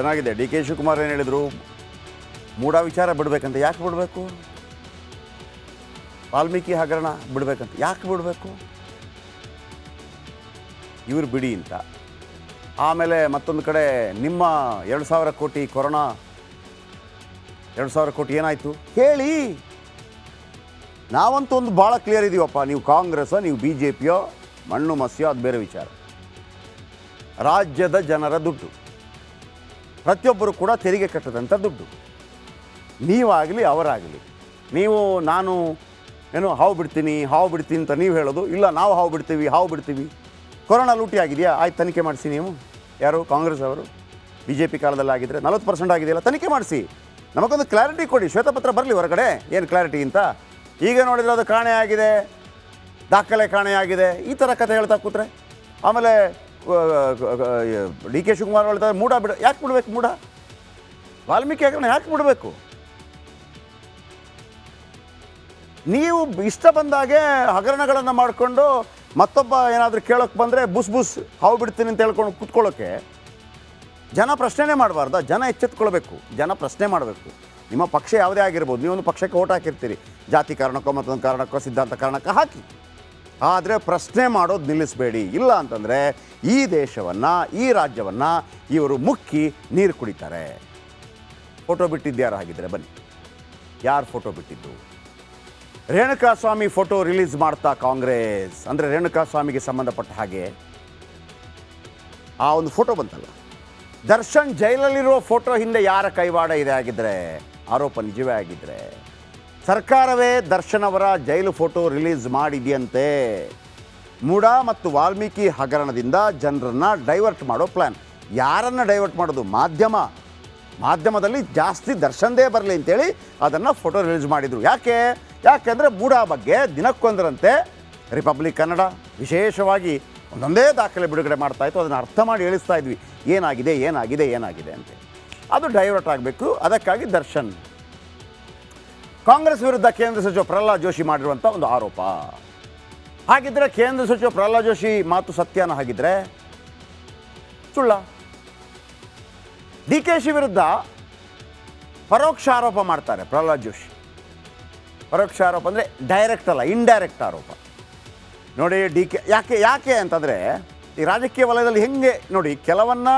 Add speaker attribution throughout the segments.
Speaker 1: ಚೆನ್ನಾಗಿದೆ. D K Shivakumar ಏನು ಹೇಳಿದರು? ಮೂಢ ವಿಚಾರ ಬಿಡಬೇಕಂತ. ಯಾಕೆ ಬಿಡಬೇಕು? ವಾಲ್ಮೀಕಿ ಹಗರಣ ಬಿಡಬೇಕಂತ. ಯಾಕೆ ಬಿಡಬೇಕು? ಇವರು ಬಿಡಿ ಅಂತ. ಆಮೇಲೆ ಮತ್ತೊಂದು ಕಡೆ ನಿಮ್ಮ ಎರಡು ಸಾವಿರ ಕೋಟಿ ಕೊರೋನಾ. ಎರಡು ಸಾವಿರ ಕೋಟಿ ಏನಾಯಿತು? ಹೇಳಿ. ನಾವಂತೂ ಒಂದು ಭಾಳ ಕ್ಲಿಯರ್ ಇದೀವಪ್ಪ. ನೀವು ಕಾಂಗ್ರೆಸ್ ನೀವು ಬಿ ಜೆ ಪಿಯೋ, ಮಣ್ಣು ಮಸ್ಯೋ, ಅದು ಬೇರೆ ವಿಚಾರ. ರಾಜ್ಯದ ಜನರ ದುಡ್ಡು. ಪ್ರತಿಯೊಬ್ಬರು ಕೂಡ ತೆರಿಗೆ ಕಟ್ಟದಂಥ ದುಡ್ಡು. ನೀವಾಗಲಿ ಅವರಾಗಲಿ. ನೀವು ನಾನು ಏನು ಹಾವು ಬಿಡ್ತೀನಿ ಹಾವು ಬಿಡ್ತೀನಿ ಅಂತ ನೀವು ಹೇಳೋದು, ಇಲ್ಲ ನಾವು ಹಾವು ಬಿಡ್ತೀವಿ ಹಾವು ಬಿಡ್ತೀವಿ. ಕೊರೋನಾ ಲೂಟಿ ಆಗಿದೆಯಾ ಆಯ್ತು, ತನಿಖೆ ಮಾಡಿಸಿ ನೀವು. ಯಾರು? ಕಾಂಗ್ರೆಸ್ ಅವರು? ಬಿ ಜೆ ಪಿ ಕಾಲದಲ್ಲಿ ಆಗಿದ್ದರೆ ನಲ್ವತ್ತು ಪರ್ಸೆಂಟ್ ಆಗಿದೆಯಲ್ಲ, ತನಿಖೆ ಮಾಡಿಸಿ. ನಮಗೊಂದು ಕ್ಲಾರಿಟಿ ಕೊಡಿ, ಶ್ವೇತಪತ್ರ ಬರಲಿ ಹೊರಗಡೆ. ಏನು ಕ್ಲಾರಿಟಿ ಅಂತ? ಈಗ ನೋಡಿದರೆ ಅದು ಕಾಣೆ ಆಗಿದೆ ದಾಖಲೆ ಕಾಣೆಯಾಗಿದೆ. ಈ ಥರ ಕಥೆ ಹೇಳ್ತಾ ಕೂತ್ರೆ. ಆಮೇಲೆ ಡಿ ಕೆ ಶಿವಕುಮಾರ್ ಹೇಳ್ತಾರೆ ಮೂಡ ಬಿಡ ಯಾಕೆ ಬಿಡಬೇಕು ಮೂಡ? ವಾಲ್ಮೀಕಿ ಹಗರಣ ಯಾಕೆ ಬಿಡಬೇಕು? ನೀವು ಇಷ್ಟ ಬಂದಾಗೆ ಹಗರಣಗಳನ್ನು ಮಾಡಿಕೊಂಡು ಮತ್ತೊಬ್ಬ ಏನಾದರೂ ಕೇಳೋಕ್ಕೆ ಬಂದರೆ ಬುಸ್ ಬುಸ್ ಹಾವು ಬಿಡ್ತೀನಿ ಅಂತ ಹೇಳ್ಕೊಂಡು ಕೂತ್ಕೊಳ್ಳೋಕ್ಕೆ ಜನ ಪ್ರಶ್ನೆನೇ ಮಾಡಬಾರ್ದ, ಜನ ಎಚ್ಚೆತ್ಕೊಳ್ಬೇಕು, ಜನ ಪ್ರಶ್ನೆ ಮಾಡಬೇಕು. ನಿಮ್ಮ ಪಕ್ಷ ಯಾವುದೇ ಆಗಿರ್ಬೋದು, ನೀವೊಂದು ಪಕ್ಷಕ್ಕೆ ಓಟ್ ಹಾಕಿರ್ತೀರಿ. ಜಾತಿ ಕಾರಣಕ್ಕೋ ಮತ್ತೊಂದು ಕಾರಣಕ್ಕೋ, ಸಿದ್ಧಾಂತ ಕಾರಣಕ್ಕೋ ಹಾಕಿ. ಆದರೆ ಪ್ರಶ್ನೆ ಮಾಡೋದು ನಿಲ್ಲಿಸಬೇಡಿ. ಇಲ್ಲ ಅಂತಂದರೆ ಈ ದೇಶವನ್ನು, ಈ ರಾಜ್ಯವನ್ನು ಇವರು ಮುಕ್ಕಿ ನೀರು ಕುಡಿತಾರೆ. ಫೋಟೋ ಬಿಟ್ಟಿದ್ಯಾರು ಹಾಗಿದ್ರೆ? ಬನ್ನಿ. ಯಾರು ಫೋಟೋ ಬಿಟ್ಟಿದ್ದು? ರೇಣುಕಾಸ್ವಾಮಿ ಫೋಟೋ ರಿಲೀಸ್ ಮಾಡ್ತಾ ಕಾಂಗ್ರೆಸ್. ಅಂದರೆ ರೇಣುಕಾಸ್ವಾಮಿಗೆ ಸಂಬಂಧಪಟ್ಟ ಹಾಗೆ. ಆ ಒಂದು ಫೋಟೋ ಬಂತಲ್ಲ. ದರ್ಶನ್ ಜೈಲಲ್ಲಿರೋ ಫೋಟೋ ಹಿಂದೆ ಯಾರ ಕೈವಾಡ ಇದೆ ಆಗಿದ್ರೆ ಆರೋಪ ನಿಜವೇ ಆಗಿದ್ರೆ? ಸರ್ಕಾರವೇ ದರ್ಶನ್ ಅವರ ಜೈಲು ಫೋಟೋ ರಿಲೀಸ್ ಮಾಡಿದೆಯಂತೆ. ಮೂಡ ಮತ್ತು ವಾಲ್ಮೀಕಿ ಹಗರಣದಿಂದ ಜನರನ್ನು ಡೈವರ್ಟ್ ಮಾಡೋ ಪ್ಲ್ಯಾನ್ ಯಾರನ್ನು ಡೈವರ್ಟ್ ಮಾಡೋದು? ಮಾಧ್ಯಮ. ಮಾಧ್ಯಮದಲ್ಲಿ ಜಾಸ್ತಿ ದರ್ಶನದೇ ಬರಲಿ ಅಂತೇಳಿ ಅದನ್ನು ಫೋಟೋ ರಿಲೀಸ್ ಮಾಡಿದರು. ಯಾಕೆ? ಯಾಕೆಂದರೆ ಮೂಡ ಬಗ್ಗೆ ದಿನಕ್ಕೊಂದರಂತೆ ರಿಪಬ್ಲಿಕ್ ಕನ್ನಡ ವಿಶೇಷವಾಗಿ ಒಂದೊಂದೇ ದಾಖಲೆ ಬಿಡುಗಡೆ ಮಾಡ್ತಾ ಇತ್ತು. ಅದನ್ನು ಅರ್ಥ ಮಾಡಿ ಹೇಳಿಸ್ತಾ ಇದ್ವಿ. ಏನಾಗಿದೆ? ಏನಾಗಿದೆ? ಏನಾಗಿದೆ? ಅಂತ ಅದು ಡೈವರ್ಟ್ ಆಗಬೇಕು. ಅದಕ್ಕಾಗಿ ದರ್ಶನ್ ಕಾಂಗ್ರೆಸ್ ವಿರುದ್ಧ ಕೇಂದ್ರ ಸಚಿವ ಪ್ರಹ್ಲಾದ್ ಜೋಶಿ ಮಾಡಿರುವಂಥ ಒಂದು ಆರೋಪ. ಹಾಗಿದ್ರೆ ಕೇಂದ್ರ ಸಚಿವ ಪ್ರಹ್ಲಾದ್ ಜೋಶಿ ಮಾತು ಸತ್ಯನ ಹಾಗಿದ್ರೆ ಸುಳ್ಳ. ಡಿ ಕೆ ಶಿ ವಿರುದ್ಧ ಪರೋಕ್ಷ ಆರೋಪ ಮಾಡ್ತಾರೆ ಪ್ರಹ್ಲಾದ್ ಜೋಶಿ. ಪರೋಕ್ಷ ಆರೋಪ ಅಂದರೆ ಡೈರೆಕ್ಟ್ ಅಲ್ಲ ಇಂಡೈರೆಕ್ಟ್ ಆರೋಪ. ನೋಡಿ, ಡಿ ಕೆ, ಯಾಕೆ ಯಾಕೆ ಅಂತಂದರೆ ಈ ರಾಜಕೀಯ ವಲಯದಲ್ಲಿ ಹೆಂಗೆ ನೋಡಿ, ಕೆಲವನ್ನ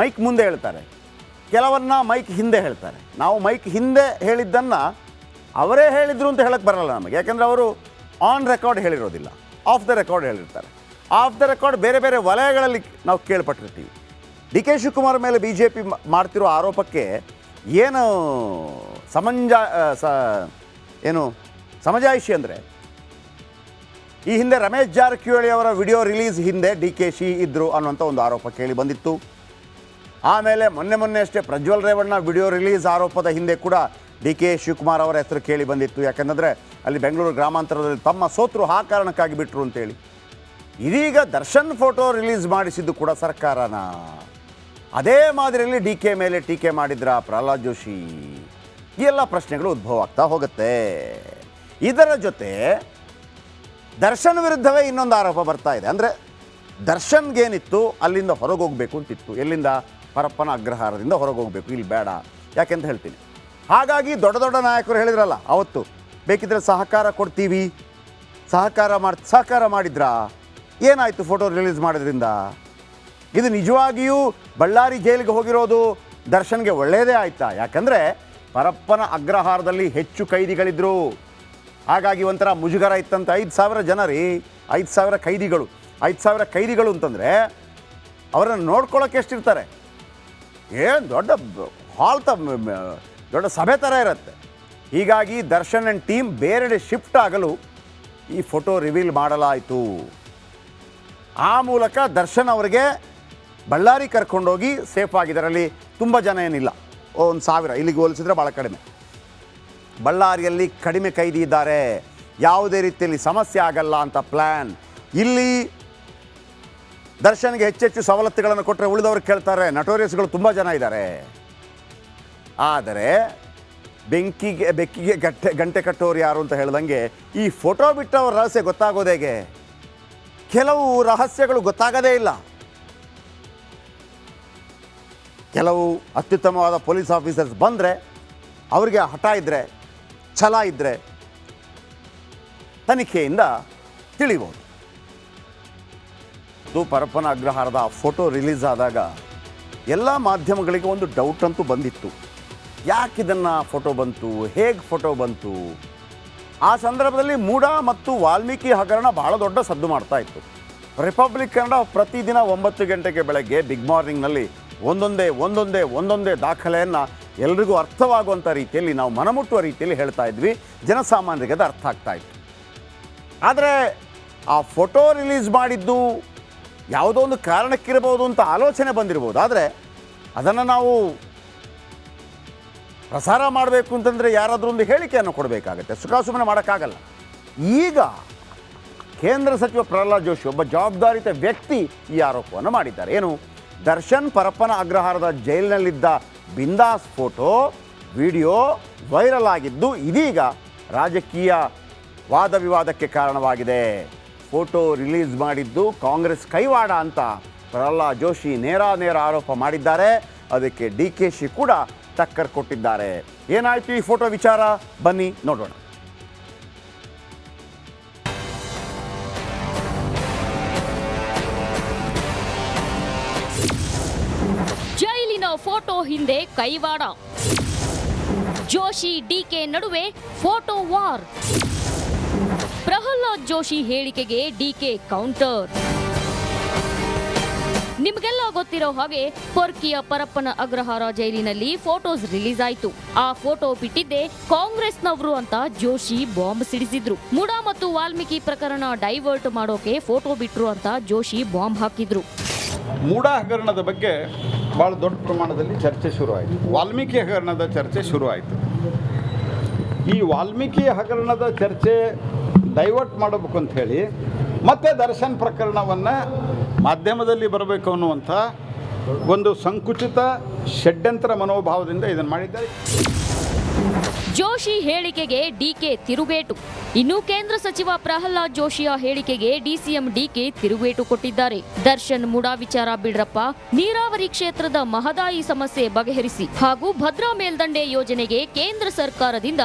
Speaker 1: ಮೈಕ್ ಮುಂದೆ ಹೇಳ್ತಾರೆ. ಕೆಲವನ್ನ ಮೈಕ್ ಹಿಂದೆ ಹೇಳ್ತಾರೆ. ನಾವು ಮೈಕ್ ಹಿಂದೆ ಹೇಳಿದ್ದನ್ನು ಅವರೇ ಹೇಳಿದ್ರು ಅಂತ ಹೇಳಕ್ಕೆ ಬರಲ್ಲ ನಮಗೆ. ಯಾಕೆಂದರೆ ಅವರು ಆನ್ ರೆಕಾರ್ಡ್ ಹೇಳಿರೋದಿಲ್ಲ. ಆಫ್ ದ ರೆಕಾರ್ಡ್ ಹೇಳಿರ್ತಾರೆ. ಆಫ್ ದ ರೆಕಾರ್ಡ್ ಬೇರೆ ಬೇರೆ ವಲಯಗಳಲ್ಲಿ ನಾವು ಕೇಳ್ಪಟ್ಟಿರ್ತೀವಿ. ಡಿ ಕೆ ಶಿವಕುಮಾರ್ ಮೇಲೆ ಬಿ ಜೆ ಪಿ ಮಾಡ್ತಿರೋ ಆರೋಪಕ್ಕೆ ಏನು ಸಮಂಜ ಸ, ಏನು ಸಮಜಾಯಿಷಿ ಅಂದರೆ, ಈ ಹಿಂದೆ ರಮೇಶ್ ಜಾರಕಿಹೊಳಿ ಅವರ ವಿಡಿಯೋ ರಿಲೀಸ್ ಹಿಂದೆ ಡಿ ಕೆ ಶಿ ಇದ್ದರು ಅನ್ನುವಂಥ ಒಂದು ಆರೋಪ ಕೇಳಿ ಬಂದಿತ್ತು. ಆಮೇಲೆ ಮೊನ್ನೆ ಮೊನ್ನೆ ಅಷ್ಟೇ ಪ್ರಜ್ವಲ್ ರೇವಣ್ಣ ವಿಡಿಯೋ ರಿಲೀಸ್ ಆರೋಪದ ಹಿಂದೆ ಕೂಡ ಡಿ ಕೆ ಶಿವಕುಮಾರ್ ಅವರ ಹೆಸರು ಕೇಳಿ ಬಂದಿತ್ತು. ಯಾಕಂದರೆ ಅಲ್ಲಿ ಬೆಂಗಳೂರು ಗ್ರಾಮಾಂತರದಲ್ಲಿ ತಮ್ಮ ಸೋತರು ಆ ಕಾರಣಕ್ಕಾಗಿ ಬಿಟ್ಟರು ಅಂತೇಳಿ. ಇದೀಗ ದರ್ಶನ್ ಫೋಟೋ ರಿಲೀಸ್ ಮಾಡಿಸಿದ್ದು ಕೂಡ ಸರ್ಕಾರನ? ಅದೇ ಮಾದರಿಯಲ್ಲಿ ಡಿ ಕೆ ಮೇಲೆ ಟೀಕೆ ಮಾಡಿದ್ರ ಪ್ರಹ್ಲಾದ್ ಜೋಶಿ? ಈ ಎಲ್ಲ ಪ್ರಶ್ನೆಗಳು ಉದ್ಭವ ಆಗ್ತಾ ಹೋಗುತ್ತೆ. ಇದರ ಜೊತೆ ದರ್ಶನ್ ವಿರುದ್ಧವೇ ಇನ್ನೊಂದು ಆರೋಪ ಬರ್ತಾ ಇದೆ. ಅಂದರೆ ದರ್ಶನ್ಗೇನಿತ್ತು ಅಲ್ಲಿಂದ ಹೊರಗೆ ಹೋಗಬೇಕು ಅಂತಿತ್ತು. ಎಲ್ಲಿಂದ? ಪರಪ್ಪನ ಅಗ್ರಹಾರದಿಂದ ಹೊರಗೆ ಹೋಗಬೇಕು ಇಲ್ಲಿ ಬೇಡ. ಯಾಕೆಂತ ಹೇಳ್ತೀನಿ. ಹಾಗಾಗಿ ದೊಡ್ಡ ದೊಡ್ಡ ನಾಯಕರು ಹೇಳಿದ್ರಲ್ಲ, ಅವತ್ತು ಬೇಕಿದ್ರೆ ಸಹಕಾರ ಕೊಡ್ತೀವಿ. ಸಹಕಾರ ಮಾಡಿ, ಸಹಕಾರ ಮಾಡಿದ್ರಾ? ಏನಾಯಿತು ಫೋಟೋ ರಿಲೀಸ್ ಮಾಡೋದ್ರಿಂದ? ಇದು ನಿಜವಾಗಿಯೂ ಬಳ್ಳಾರಿ ಜೈಲಿಗೆ ಹೋಗಿರೋದು ದರ್ಶನ್ಗೆ ಒಳ್ಳೆಯದೇ ಆಯ್ತಾ? ಯಾಕಂದರೆ ಪರಪ್ಪನ ಅಗ್ರಹಾರದಲ್ಲಿ ಹೆಚ್ಚು ಕೈದಿಗಳಿದ್ರು. ಹಾಗಾಗಿ ಒಂಥರ ಮುಜುಗರ ಇತ್ತಂತ ಐದು ಸಾವಿರ ಜನ ರೀ ಐದು ಸಾವಿರ ಕೈದಿಗಳು, ಐದು ಸಾವಿರ ಕೈದಿಗಳು ಅಂತಂದರೆ ಅವರನ್ನು ನೋಡ್ಕೊಳ್ಳೋಕೆ ಎಷ್ಟಿರ್ತಾರೆ? ಏನು ದೊಡ್ಡ ಹಾಲ್ ತ ದೊಡ್ಡ ಸಭೆ ಥರ ಇರುತ್ತೆ. ಹೀಗಾಗಿ ದರ್ಶನ್ ಆ್ಯಂಡ್ ಟೀಮ್ ಬೇರೆಡೆ ಶಿಫ್ಟ್ ಆಗಲು ಈ ಫೋಟೋ ರಿವೀಲ್ ಮಾಡಲಾಯಿತು. ಆ ಮೂಲಕ ದರ್ಶನ್ ಅವರಿಗೆ ಬಳ್ಳಾರಿ ಕರ್ಕೊಂಡೋಗಿ ಸೇಫ್ ಆಗಿದ್ದರಲ್ಲಿ ತುಂಬ ಜನ ಏನಿಲ್ಲ. ಒಂದು ಸಾವಿರ, ಇಲ್ಲಿಗೆ ಹೋಲಿಸಿದ್ರೆ ಭಾಳ ಕಡಿಮೆ. ಬಳ್ಳಾರಿಯಲ್ಲಿ ಕಡಿಮೆ ಕೈದಿ ಇದ್ದಾರೆ. ಯಾವುದೇ ರೀತಿಯಲ್ಲಿ ಸಮಸ್ಯೆ ಆಗಲ್ಲ ಅಂತ ಪ್ಲ್ಯಾನ್ ಇಲ್ಲಿ ದರ್ಶನ್ಗೆ ಹೆಚ್ಚೆಚ್ಚು ಸವಲತ್ತುಗಳನ್ನು ಕೊಟ್ಟರೆ ಉಳಿದವರು ಕೇಳ್ತಾರೆ. ನಟೋರಿಯಸ್ಗಳು ತುಂಬ ಜನ ಇದ್ದಾರೆ. ಆದರೆ ಬೆಂಕಿಗೆ, ಬೆಕ್ಕಿಗೆ ಗಟ್ಟೆ ಗಂಟೆ ಕಟ್ಟೋರು ಯಾರು ಅಂತ ಹೇಳ್ದಂಗೆ ಈ ಫೋಟೋ ಬಿಟ್ಟವ್ರ ರಹಸ್ಯ ಗೊತ್ತಾಗೋದು ಹೇಗೆ? ಕೆಲವು ರಹಸ್ಯಗಳು ಗೊತ್ತಾಗದೇ ಇಲ್ಲ. ಕೆಲವು ಅತ್ಯುತ್ತಮವಾದ ಪೊಲೀಸ್ ಆಫೀಸರ್ಸ್ ಬಂದರೆ ಅವರಿಗೆ ಹಠ ಇದ್ದರೆ ಛಲ ಇದ್ದರೆ ತನಿಖೆಯಿಂದ ತಿಳಿಬೋದು. ಇದು ಪರಪ್ಪನ ಅಗ್ರಹಾರದ ಫೋಟೋ ರಿಲೀಸ್ ಆದಾಗ ಎಲ್ಲ ಮಾಧ್ಯಮಗಳಿಗೆ ಒಂದು ಡೌಟ್ ಅಂತೂ ಬಂದಿತ್ತು. ಯಾಕೆ ಇದನ್ನು ಫೋಟೋ ಬಂತು? ಹೇಗೆ ಫೋಟೋ ಬಂತು? ಆ ಸಂದರ್ಭದಲ್ಲಿ ಮೂಡ ಮತ್ತು ವಾಲ್ಮೀಕಿ ಹಗರಣ ಬಹಳ ದೊಡ್ಡ ಸದ್ದು ಮಾಡ್ತಾ ಇತ್ತು. ರಿಪಬ್ಲಿಕ್ ಕನ್ನಡ ಪ್ರತಿದಿನ ಒಂಬತ್ತು ಗಂಟೆಗೆ ಬೆಳಗ್ಗೆ ಬಿಗ್ ಮಾರ್ನಿಂಗ್ನಲ್ಲಿ ಒಂದೊಂದೇ ಒಂದೊಂದೇ ಒಂದೊಂದೇ ದಾಖಲೆಯನ್ನು ಎಲ್ರಿಗೂ ಅರ್ಥವಾಗುವಂಥ ರೀತಿಯಲ್ಲಿ ನಾವು ಮನಮುಟ್ಟುವ ರೀತಿಯಲ್ಲಿ ಹೇಳ್ತಾ ಇದ್ವಿ. ಜನಸಾಮಾನ್ಯರಿಗೆ ಅದು ಅರ್ಥ ಆಗ್ತಾ ಇತ್ತು. ಆದರೆ ಆ ಫೋಟೋ ರಿಲೀಸ್ ಮಾಡಿದ್ದು ಯಾವುದೋ ಒಂದು ಕಾರಣಕ್ಕಿರಬಹುದು ಅಂತ ಆಲೋಚನೆ ಬಂದಿರ್ಬೋದು. ಆದರೆ ಅದನ್ನು ನಾವು ಪ್ರಸಾರ ಮಾಡಬೇಕು ಅಂತಂದರೆ ಯಾರಾದರೂ ಒಂದು ಹೇಳಿಕೆಯನ್ನು ಕೊಡಬೇಕಾಗತ್ತೆ. ಸುಖಾಸುಮನೆ ಮಾಡೋಕ್ಕಾಗಲ್ಲ. ಈಗ ಕೇಂದ್ರ ಸಚಿವ ಪ್ರಹ್ಲಾದ್ ಜೋಶಿ ಒಬ್ಬ ಜವಾಬ್ದಾರಿತ ವ್ಯಕ್ತಿ ಈ ಆರೋಪವನ್ನು ಮಾಡಿದ್ದಾರೆ. ಏನು? ದರ್ಶನ್ ಪರಪ್ಪನ ಅಗ್ರಹಾರದ ಜೈಲಿನಲ್ಲಿದ್ದ ಬಿಂದಾಸ್ ಫೋಟೋ, ವಿಡಿಯೋ ವೈರಲ್ ಆಗಿದ್ದು ಇದೀಗ ರಾಜಕೀಯ ವಾದ ವಿವಾದಕ್ಕೆ ಕಾರಣವಾಗಿದೆ. ಫೋಟೋ ರಿಲೀಸ್ ಮಾಡಿದ್ದು ಕಾಂಗ್ರೆಸ್ ಕೈವಾಡ ಅಂತ ಪ್ರಹ್ಲಾದ್ ಜೋಶಿ ನೇರ ನೇರ ಆರೋಪ ಮಾಡಿದ್ದಾರೆ. ಅದಕ್ಕೆ ಡಿ ಕೆ ಶಿ ಕೂಡ ಟಕ್ಕರ್ ಕೊಟ್ಟಿದ್ದಾರೆ. ಏನಾಯ್ತು ಈ ಫೋಟೋ ವಿಚಾರ? ಬನ್ನಿ, ನೋಡೋಣ.
Speaker 2: ಜೈಲಿನ ಫೋಟೋ ಹಿಂದೆ ಕೈವಾಡ. ಜೋಶಿ ಡಿಕೆ ನಡುವೆ ಫೋಟೋ ವಾರ್. ಪ್ರಹ್ಲಾದ್ ಜೋಶಿ ಹೇಳಿಕೆಗೆ ಡಿಕೆ ಕೌಂಟರ್. ನಿಮಗೆಲ್ಲ ಗೊತ್ತಿರೋ ಹಾಗೆ ಪೊರ್ಕಿಯ ಪರಪ್ಪನ ಅಗ್ರಹಾರ ಜೈಲಿನಲ್ಲಿ ಫೋಟೋಸ್ ರಿಲೀಸ್ ಆಯಿತು. ಆ ಫೋಟೋ ಬಿಟ್ಟಿದ್ದೆ ಕಾಂಗ್ರೆಸ್ನವರು ಅಂತ ಜೋಶಿ ಬಾಂಬ್ ಸಿಡಿಸಿದ್ರು. ಮುಡಾ ಮತ್ತು ವಾಲ್ಮೀಕಿ ಪ್ರಕರಣ ಡೈವರ್ಟ್ ಮಾಡೋಕೆ ಫೋಟೋ ಬಿಟ್ರು ಅಂತ ಜೋಶಿ ಬಾಂಬ್ ಹಾಕಿದ್ರು.
Speaker 3: ಮೂಡಾ ಹಗರಣದ ಬಗ್ಗೆ ಭಾಳ ದೊಡ್ಡ ಪ್ರಮಾಣದಲ್ಲಿ ಚರ್ಚೆ ಶುರುವಾಯಿತು. ವಾಲ್ಮೀಕಿ ಹಗರಣದ ಚರ್ಚೆ ಶುರುವಾಯಿತು. ಈ ವಾಲ್ಮೀಕಿ ಹಗರಣದ ಚರ್ಚೆ ಡೈವರ್ಟ್ ಮಾಡಬೇಕು ಅಂತ ಹೇಳಿ ಮತ್ತೆ ದರ್ಶನ್ ಪ್ರಕರಣವನ್ನು ಮಾಧ್ಯಮದಲ್ಲಿ ಬರಬೇಕು ಅನ್ನುವಂಥ ಒಂದು ಸಂಕುಚಿತ ಷಡ್ಯಂತ್ರ ಮನೋಭಾವದಿಂದ ಇದನ್ನು ಮಾಡಿದ್ದಾರೆ.
Speaker 2: ಜೋಶಿ ಹೇಳಿಕೆಗೆ ಡಿಕೆ ತಿರುಗೇಟು. ಇನ್ನು ಕೇಂದ್ರ ಸಚಿವ ಪ್ರಹ್ಲಾದ್ ಜೋಶಿಯ ಹೇಳಿಕೆಗೆ ಡಿಸಿಎಂ ಡಿಕೆ ತಿರುಗೇಟು ಕೊಟ್ಟಿದ್ದಾರೆ. ದರ್ಶನ್ ಮುಡಾ ವಿಚಾರ ಬಿಡ್ರಪ್ಪ ನೀರಾವರಿ ಕ್ಷೇತ್ರದ ಮಹದಾಯಿ ಸಮಸ್ಯೆ ಬಗೆಹರಿಸಿ ಹಾಗೂ ಭದ್ರಾ ಮೇಲ್ದಂಡೆ ಯೋಜನೆಗೆ ಕೇಂದ್ರ ಸರ್ಕಾರದಿಂದ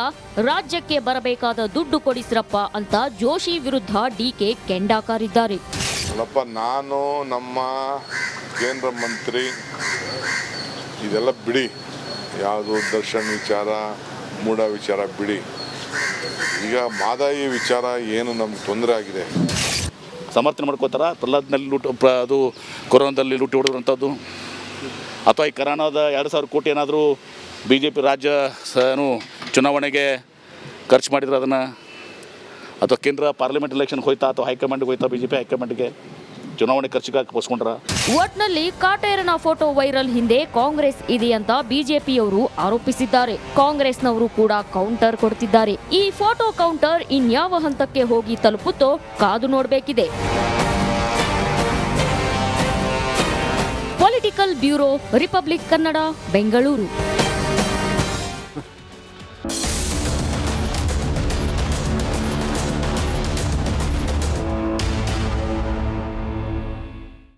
Speaker 2: ರಾಜ್ಯಕ್ಕೆ ಬರಬೇಕಾದ ದುಡ್ಡು ಕೊಡಿಸ್ರಪ್ಪ ಅಂತ ಜೋಶಿ ವಿರುದ್ಧ ಡಿಕೆ ಕೆಂಡಾಕಾರಿದ್ದಾರೆ
Speaker 4: ನಾನು ನಮ್ಮ ಕೇಂದ್ರ ಮಂತ್ರಿ, ಇದೆಲ್ಲ ಬಿಡಿ. ಯಾವುದು ದರ್ಶನ್ ವಿಚಾರ ಮೂಢ ವಿಚಾರ, ಬಿಡಿ. ಈಗ ಮಾದಾಯಿ ವಿಚಾರ ಏನು ನಮ್ಗೆ ತೊಂದರೆ ಆಗಿದೆ?
Speaker 5: ಸಮರ್ಥನೆ ಮಾಡ್ಕೋತಾರ? ಪ್ರಹ್ಲಾದ್ನಲ್ಲಿ ಲೂಟ್ ಅದು ಕೊರೋನಾದಲ್ಲಿ ಲೂಟಿ ಹೊಡೆದ್ರಂಥದ್ದು? ಅಥವಾ ಈ ಕರೋನಾದ ಎರಡು ಸಾವಿರ ಕೋಟಿ ಏನಾದರೂ ಬಿ ಜೆ ಪಿ ರಾಜ್ಯ ಏನು ಚುನಾವಣೆಗೆ ಖರ್ಚು ಮಾಡಿದ್ರೆ ಅದನ್ನು? ಅಥವಾ ಕೇಂದ್ರ ಪಾರ್ಲಿಮೆಂಟ್ ಎಲೆಕ್ಷನ್ಗೆ ಹೋಯ್ತಾ ಅಥವಾ ಹೈಕಮಾಂಡ್ಗೆ ಹೋಯ್ತಾ ಬಿ ಜೆ ಪಿ ಹೈಕಮಾಂಡ್ಗೆ? ಚುನಾವಣೆ ಖರ್ಚಿಗಾಗಿ ಬಸ್ಕೊಂಡ್ರ
Speaker 2: ಒಟ್ನಲ್ಲಿ ಕಾಟೇರನ ಫೋಟೋ ವೈರಲ್ ಹಿಂದೆ ಕಾಂಗ್ರೆಸ್ ಇದೆ ಅಂತ ಬಿಜೆಪಿಯವರು ಆರೋಪಿಸಿದ್ದಾರೆ. ಕಾಂಗ್ರೆಸ್ನವರು ಕೂಡ ಕೌಂಟರ್ ಕೊಡ್ತಿದ್ದಾರೆ. ಈ ಫೋಟೋ ಕೌಂಟರ್ ಇನ್ಯಾವ ಹಂತಕ್ಕೆ ಹೋಗಿ ತಲುಪುತ್ತೋ ಕಾದು ನೋಡಬೇಕಿದೆ. Political bureau, Republic Kannada, Bengaluru.